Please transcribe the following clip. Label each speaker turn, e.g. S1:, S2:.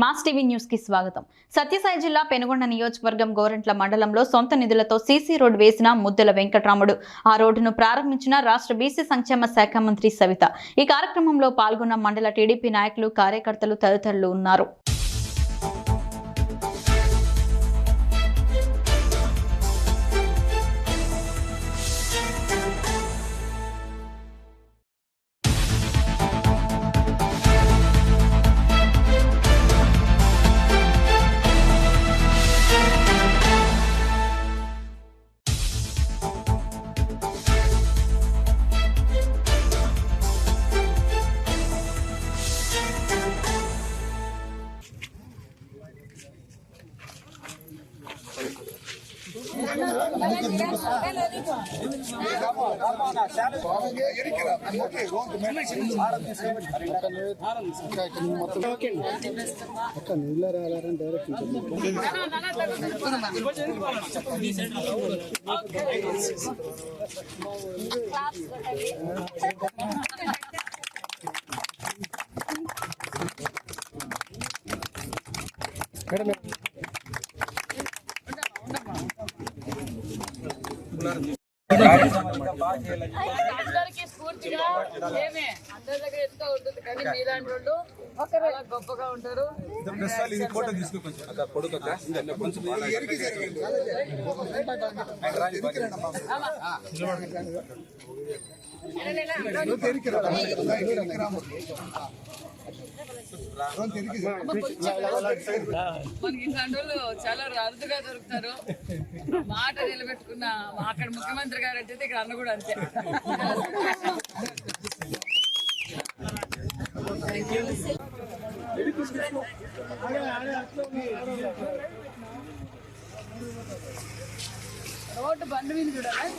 S1: Mass TV న్యూస్కి స్వాగతం. సత్యసాయి జిల్లా పెనుగొండ నియోజకవర్గం గోరంట్ల మండలంలో సొంత నిధులతో సీసీ రోడ్డు వేసిన ముద్దల వెంకటరాముడు. ఆ రోడ్డును ప్రారంభించిన రాష్ట్ర బీసీ సంక్షేమ శాఖ మంత్రి సవిత. ఈ కార్యక్రమంలో పాల్గొన్న మండల టీడీపీ నాయకులు కార్యకర్తలు తదితరులు ఉన్నారు.
S2: అక్క నీళ్ళ రాలని డైరెక్ట్
S3: అందరికీ స్ఫూర్తిగా ఏమే అందరి దగ్గర ఎంతో ఉంటుంది కానీ మీలాంటి వాళ్ళు చాలా గొప్పగా ఉంటారు. మనకి ఇట్లాంటి వాళ్ళు చాలా అరుదుగా దొరుకుతారు. మాట నిలబెట్టుకున్న అక్కడ ముఖ్యమంత్రి గారు అంటే ఇక్కడ అన్న కూడా అంతే. రోడ్డు బండి మీద చూడాలి?